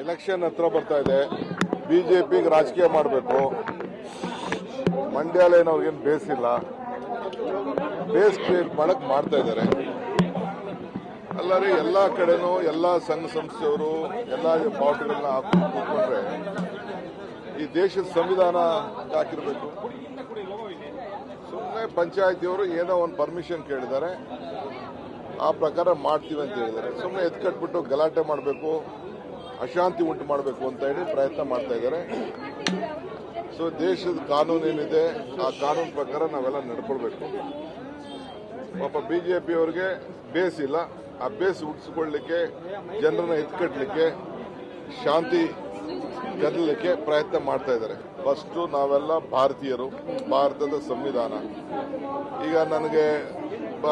Election ಹತ್ರ ಬರ್ತಾ ಇದೆ. ಬಿಜೆಪಿಗೆ ರಾಜಕೀಯ ಮಾಡಬೇಕು. ಮಂಡ್ಯಾಲೇನು ಅವ್ರಿಗೇನು ಬೇಸಿಲ್ಲ. ಬೇಸ್ ಕ್ರಿಯೇಟ್ ಮಾಡಕ್ ಮಾಡ್ತಾ ಇದ್ದಾರೆ. ಅಲ್ಲರಿ ಎಲ್ಲ ಕಡೆನೂ ಎಲ್ಲ ಸಂಘ ಸಂಸ್ಥೆಯವರು ಎಲ್ಲ ಪಾರ್ಟಿಗಳನ್ನ ಹಾಕೊಂಡು ಈ ದೇಶದ ಸಂವಿಧಾನ ಹಾಕಿರ್ಬೇಕು? ಸುಮ್ಮನೆ ಪಂಚಾಯತಿಯವರು ಏನೋ ಒಂದು ಪರ್ಮಿಷನ್ ಕೇಳಿದ್ದಾರೆ. ಆ ಪ್ರಕಾರ ಮಾಡ್ತೀವಿ ಅಂತ ಹೇಳಿದ್ದಾರೆ. ಸುಮ್ಮನೆ ಎತ್ಕಟ್ಬಿಟ್ಟು ಗಲಾಟೆ ಮಾಡಬೇಕು. ಅಶಾಂತಿ ಉಂಟು ಮಾಡಬೇಕು ಅಂತ ಹೇಳಿ ಪ್ರಯತ್ನ ಮಾಡ್ತಾ ಇದ್ದಾರೆ. ಸೊ ದೇಶದ ಕಾನೂನು ಏನಿದೆ, ಆ ಕಾನೂನು ಪ್ರಕಾರ ನಾವೆಲ್ಲ ನಡ್ಕೊಳ್ಬೇಕು. ಪಾಪ ಬಿಜೆಪಿ ಅವರಿಗೆ ಬೇಸ್ ಇಲ್ಲ. ಆ ಬೇಸ್ ಹುಟ್ಟಿಸ್ಕೊಳ್ಳಿಕ್ಕೆ ಜನರನ್ನ ಎತ್ಕಟ್ಲಿಕ್ಕೆ, ಶಾಂತಿ ಗೆಲ್ಲಲಿಕ್ಕೆ ಪ್ರಯತ್ನ ಮಾಡ್ತಾ ಇದ್ದಾರೆ. ಫಸ್ಟು ನಾವೆಲ್ಲ ಭಾರತೀಯರು, ಭಾರತದ ಸಂವಿಧಾನ. ಈಗ ನನಗೆ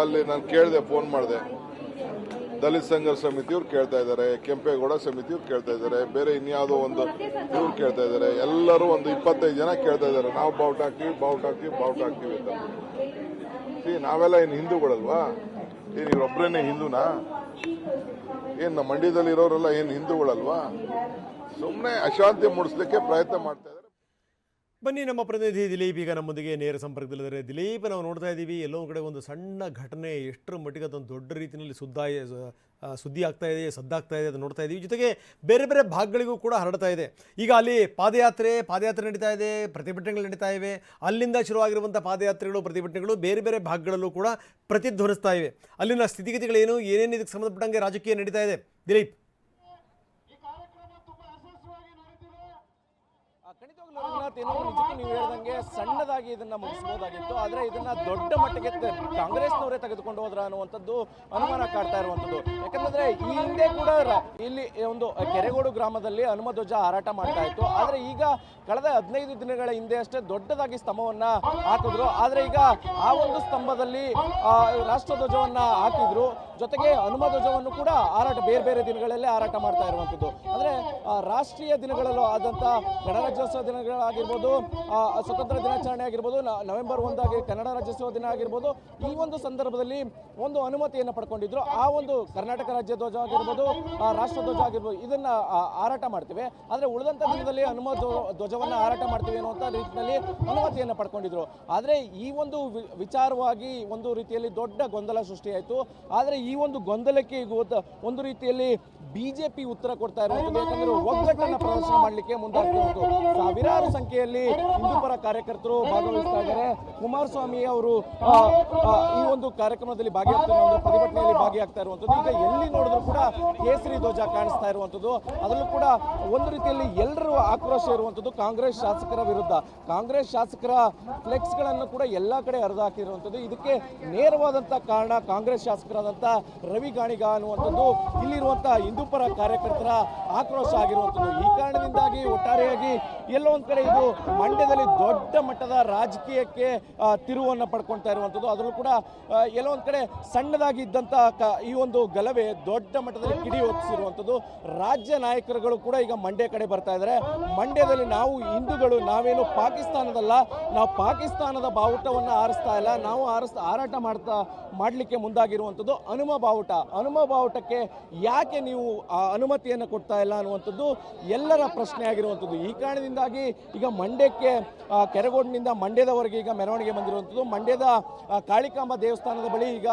ಅಲ್ಲಿ ನಾನು ಕೇಳಿದೆ, ಫೋನ್ ಮಾಡಿದೆ. ದಲಿತ ಸಂಘರ್ಷ ಸಮಿತಿಯವ್ರು ಕೇಳ್ತಾ ಇದ್ದಾರೆ, ಕೆಂಪೇಗೌಡ ಸಮಿತಿಯವ್ರು ಕೇಳ್ತಾ ಇದ್ದಾರೆ, ಬೇರೆ ಇನ್ಯಾವುದೋ ಒಂದು ಇವ್ರು ಕೇಳ್ತಾ ಇದ್ದಾರೆ, ಎಲ್ಲರೂ ಒಂದು ಇಪ್ಪತ್ತೈದು ಜನ ಕೇಳ್ತಾ ಇದ್ದಾರೆ, ನಾವು ಬೌಟ್ ಹಾಕ್ತೀವಿ ಬಾವುಟ ಹಾಕ್ತೀವಿ, ಬೌಟ್ ಹಾಕ್ತೀವಿ ಅಂತ. ನಾವೆಲ್ಲ ಏನು ಹಿಂದೂಗಳಲ್ವಾ? ಏನು ಇವರೊಬ್ಬರೇನೆ ಹಿಂದೂನಾ? ಏನು, ನಮ್ಮ ಮಂಡ್ಯದಲ್ಲಿ ಇರೋರೆಲ್ಲ ಏನು ಹಿಂದೂಗಳಲ್ವಾ? ಸುಮ್ಮನೆ ಅಶಾಂತಿ ಮೂಡಿಸ್ಲಿಕ್ಕೆ ಪ್ರಯತ್ನ ಮಾಡ್ತಾ ಬನ್ನಿ ನಮ್ಮ ಪ್ರತಿನಿಧಿ ದಿಲೀಪ್, ಈಗ ನಮ್ಮೊಂದಿಗೆ ನೇರ ಸಂಪರ್ಕದಲ್ಲಿದ್ದಾರೆ. ದಿಲೀಪ್, ನಾವು ನೋಡ್ತಾ ಇದ್ದೀವಿ, ಎಲ್ಲೋ ಕಡೆ ಒಂದು ಸಣ್ಣ ಘಟನೆ, ಎಷ್ಟರ ಮಟ್ಟಿಗೆ ಅದೊಂದು ದೊಡ್ಡ ರೀತಿಯಲ್ಲಿ ಸುದ್ದಾಯ ಸುದ್ದಿ ಆಗ್ತಾ ಇದೆ, ಸದ್ದಾಗ್ತಾ ಇದೆ ಅದನ್ನು ನೋಡ್ತಾ ಇದ್ದೀವಿ. ಜೊತೆಗೆ ಬೇರೆ ಬೇರೆ ಭಾಗಗಳಿಗೂ ಕೂಡ ಹರಡ್ತಾ ಇದೆ. ಈಗ ಅಲ್ಲಿ ಪಾದಯಾತ್ರೆ ಪಾದಯಾತ್ರೆ ನಡೀತಾ ಇದೆ, ಪ್ರತಿಭಟನೆಗಳು ನಡೀತಾ ಇವೆ. ಅಲ್ಲಿಂದ ಶುರುವಾಗಿರುವಂಥ ಪಾದಯಾತ್ರೆಗಳು, ಪ್ರತಿಭಟನೆಗಳು ಬೇರೆ ಬೇರೆ ಭಾಗಗಳಲ್ಲೂ ಕೂಡ ಪ್ರತಿಧ್ವನಿಸ್ತಾ ಇವೆ. ಅಲ್ಲಿನ ಸ್ಥಿತಿಗತಿಗಳೇನು, ಏನೇನು ಇದಕ್ಕೆ ಸಂಬಂಧಪಟ್ಟಂಗೆ ರಾಜಕೀಯ ನಡೀತಾ ಇದೆ? ದಿಲೀಪ್ ಆ, ಖಂಡಿತವಾಗ್ಲೂ ರಘುನಾಥ್ ಏನೋ ನಿಜಕ್ಕೂ ನೀವು ಹೇಳ್ದಂಗೆ ಸಣ್ಣದಾಗಿ ಇದನ್ನ ಮುಗಿಸಬಹುದಾಗಿತ್ತು ಆದ್ರೆ ಇದನ್ನ ದೊಡ್ಡ ಮಟ್ಟಿಗೆ ಕಾಂಗ್ರೆಸ್ನವರೇ ತೆಗೆದುಕೊಂಡು ಹೋದ್ರ ಅನ್ನುವಂಥದ್ದು ಅನುಮಾನ ಕಾಡ್ತಾ ಇರುವಂತದ್ದು ಯಾಕಂದ್ರೆ ಈ ಹಿಂದೆ ಕೂಡ ಇಲ್ಲಿ ಒಂದು ಕೆರೆಗೋಡು ಗ್ರಾಮದಲ್ಲಿ ಹನುಮ ಧ್ವಜ ಹಾರಾಟ ಮಾಡ್ತಾ ಇತ್ತು. ಆದ್ರೆ ಈಗ ಕಳೆದ ಹದಿನೈದು ದಿನಗಳ ಹಿಂದೆ ಅಷ್ಟೇ ದೊಡ್ಡದಾಗಿ ಸ್ತಂಭವನ್ನ ಹಾಕಿದ್ರು. ಆದ್ರೆ ಈಗ ಆ ಒಂದು ಸ್ತಂಭದಲ್ಲಿ ರಾಷ್ಟ್ರ ಧ್ವಜವನ್ನ ಹಾಕಿದ್ರು. ಜೊತೆಗೆ ಹನುಮ ಧ್ವಜವನ್ನು ಕೂಡ ಹಾರಾಟ, ಬೇರೆ ಬೇರೆ ದಿನಗಳಲ್ಲಿ ಹಾರಾಟ ಮಾಡ್ತಾ ಇರುವಂತದ್ದು ಅಂದ್ರೆ ರಾಷ್ಟ್ರೀಯ ದಿನಗಳಲ್ಲೂ ಆದಂತ ಗಣರಾಜ್ಯೋತ್ಸವ ದಿನಗಳಾಗಿರ್ಬೋದು ಸ್ವತಂತ್ರ ದಿನಾಚರಣೆ ಆಗಿರ್ಬೋದು ನವೆಂಬರ್ ಒಂದಾಗಿ ಕನ್ನಡ ರಾಜ್ಯೋತ್ಸವ ದಿನ ಆಗಿರ್ಬೋದು, ಈ ಒಂದು ಸಂದರ್ಭದಲ್ಲಿ ಒಂದು ಅನುಮತಿಯನ್ನು ಪಡ್ಕೊಂಡಿದ್ರು. ಆ ಒಂದು ಕರ್ನಾಟಕ ರಾಜ್ಯ ಧ್ವಜ ಆಗಿರ್ಬೋದು ರಾಷ್ಟ್ರ ಧ್ವಜ ಆಗಿರ್ಬೋದು, ಇದನ್ನ ಹಾರಾಟ ಮಾಡ್ತೇವೆ. ಆದ್ರೆ ಉಳಿದಂತ ದಿನದಲ್ಲಿ ಹನುಮ ಧ್ವಜವನ್ನು ಹಾರಾಟ ಮಾಡ್ತೀವಿ ಅನ್ನುವಂಥ ರೀತಿಯಲ್ಲಿ ಅನುಮತಿಯನ್ನು ಪಡ್ಕೊಂಡಿದ್ರು. ಆದ್ರೆ ಈ ಒಂದು ವಿಚಾರವಾಗಿ ಒಂದು ರೀತಿಯಲ್ಲಿ ದೊಡ್ಡ ಗೊಂದಲ ಸೃಷ್ಟಿಯಾಯಿತು. ಆದ್ರೆ ಈ ಒಂದು ಗೊಂದಲಕ್ಕೆ ಈಗ ಒಂದು- ಒಂದು ರೀತಿಯಲ್ಲಿ ಬಿಜೆಪಿ ಉತ್ತರ ಕೊಡ್ತಾ ಇರುವಂಥದ್ದು. ಯಾಕಂದ್ರೆ ಒಗ್ಗಟ್ಟನ್ನು ಪ್ರದರ್ಶನ ಮಾಡಲಿಕ್ಕೆ ಮುಂದಾಗ್ತಿರುವುದು ಸಾವಿರಾರು ಸಂಖ್ಯೆಯಲ್ಲಿ ಹಿಂದೂಪರ ಕಾರ್ಯಕರ್ತರು ಭಾಗವಹಿಸ್ತಾ ಇದ್ದಾರೆ. ಕುಮಾರಸ್ವಾಮಿ ಅವರು ಈ ಒಂದು ಕಾರ್ಯಕ್ರಮದಲ್ಲಿ ಭಾಗಿಯಾಗ್ತಾರೆ ಒಂದು ಪ್ರತಿಭಟನೆಯಲ್ಲಿ ಭಾಗಿಯಾಗ್ತಾ ಇರುವಂಥದ್ದು. ಈಗ ಎಲ್ಲಿ ನೋಡಿದ್ರು ಕೂಡ ಕೇಸರಿ ಧ್ವಜ ಕಾಣಿಸ್ತಾ ಇರುವಂಥದ್ದು. ಅದರಲ್ಲೂ ಕೂಡ ಒಂದು ರೀತಿಯಲ್ಲಿ ಎಲ್ಲರೂ ಆಕ್ರೋಶ ಇರುವಂಥದ್ದು ಕಾಂಗ್ರೆಸ್ ಶಾಸಕರ ವಿರುದ್ಧ. ಕಾಂಗ್ರೆಸ್ ಶಾಸಕರ ಫ್ಲೆಕ್ಸ್ಗಳನ್ನು ಕೂಡ ಎಲ್ಲ ಕಡೆ ಹರಿದು ಹಾಕಿರುವಂಥದ್ದು. ಇದಕ್ಕೆ ನೇರವಾದಂಥ ಕಾರಣ ಕಾಂಗ್ರೆಸ್ ಶಾಸಕರಾದಂಥ ರವಿ ಗಾಣಿಗ ಅನ್ನುವಂಥದ್ದು. ಇಲ್ಲಿರುವಂಥ ಹಿಂದೂಪರ ಕಾರ್ಯಕರ್ತರ ಆಕ್ರೋಶ ಆಗಿರುವಂಥದ್ದು. ಈ ಕಾರಣದಿಂದಾಗಿ ಒಟ್ಟಾರೆಯಾಗಿ ಎಲ್ಲೋ ಒಂದು ಕಡೆ ಇದು ಮಂಡ್ಯದಲ್ಲಿ ದೊಡ್ಡ ಮಟ್ಟದ ರಾಜಕೀಯಕ್ಕೆ ತಿರುವನ್ನು ಪಡ್ಕೊಳ್ತಾ ಇರುವಂಥದ್ದು ಅದರಲ್ಲೂ ಕೂಡ ಎಲ್ಲೋ ಒಂದು ಕಡೆ ಸಣ್ಣದಾಗಿ ಇದ್ದಂಥ ಈ ಒಂದು ಗಲಭೆ ದೊಡ್ಡ ಮಟ್ಟದಲ್ಲಿ ಕಿಡಿ ಹೊತ್ತಿಸಿರುವಂಥದ್ದು ರಾಜ್ಯ ನಾಯಕರುಗಳು ಕೂಡ ಈಗ ಮಂಡ್ಯ ಕಡೆ ಬರ್ತಾ ಇದ್ದಾರೆ ಮಂಡ್ಯದಲ್ಲಿ ನಾವು ಹಿಂದೂಗಳು, ನಾವೇನು ಪಾಕಿಸ್ತಾನದಲ್ಲ, ನಾವು ಪಾಕಿಸ್ತಾನದ ಬಾವುಟವನ್ನು ಆರಿಸ್ತಾ ಇಲ್ಲ. ನಾವು ಆರಿಸ್ ಹಾರಾಟ ಮಾಡ್ತಾ, ಮಾಡಲಿಕ್ಕೆ ಮುಂದಾಗಿರುವಂಥದ್ದು ಹನುಮ ಬಾವುಟ. ಹನುಮ ಬಾವುಟಕ್ಕೆ ಯಾಕೆ ನೀವು ಅನುಮತಿಯನ್ನು ಕೊಡ್ತಾ ಇಲ್ಲ ಅನ್ನುವಂಥದ್ದು ಎಲ್ಲರ ಪ್ರಶ್ನೆ ಆಗಿರುವಂಥದ್ದು. ಈ ಕಾರಣದಿಂದಾಗಿ ಈಗ ಮಂಡ್ಯಕ್ಕೆ ಕೆರೆಗೋಡಿನಿಂದ ಮಂಡ್ಯದವರೆಗೆ ಈಗ ಮೆರವಣಿಗೆ ಬಂದಿರುವಂಥದ್ದು. ಮಂಡ್ಯದ ಕಾಳಿಕಾಂಬ ದೇವಸ್ಥಾನದ ಬಳಿ ಈಗ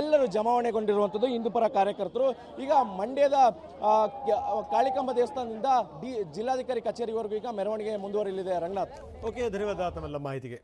ಎಲ್ಲರೂ ಜಮಾವಣೆಗೊಂಡಿರುವಂಥದ್ದು ಹಿಂದೂಪರ ಕಾರ್ಯಕರ್ತರು. ಈಗ ಮಂಡ್ಯದ ಕಾಳಿಕಾಂಬ ದೇವಸ್ಥಾನದಿಂದ ಡಿ, ಜಿಲ್ಲಾಧಿಕಾರಿ ಕಚೇರಿವರೆಗೂ ಈಗ ಮೆರವಣಿಗೆ ಮುಂದುವರಿಯಲಿದೆ. ರಂಗನಾಥ್. ಓಕೆ, ಧನ್ಯವಾದ ತಮ್ಮೆಲ್ಲ ಮಾಹಿತಿಗೆ.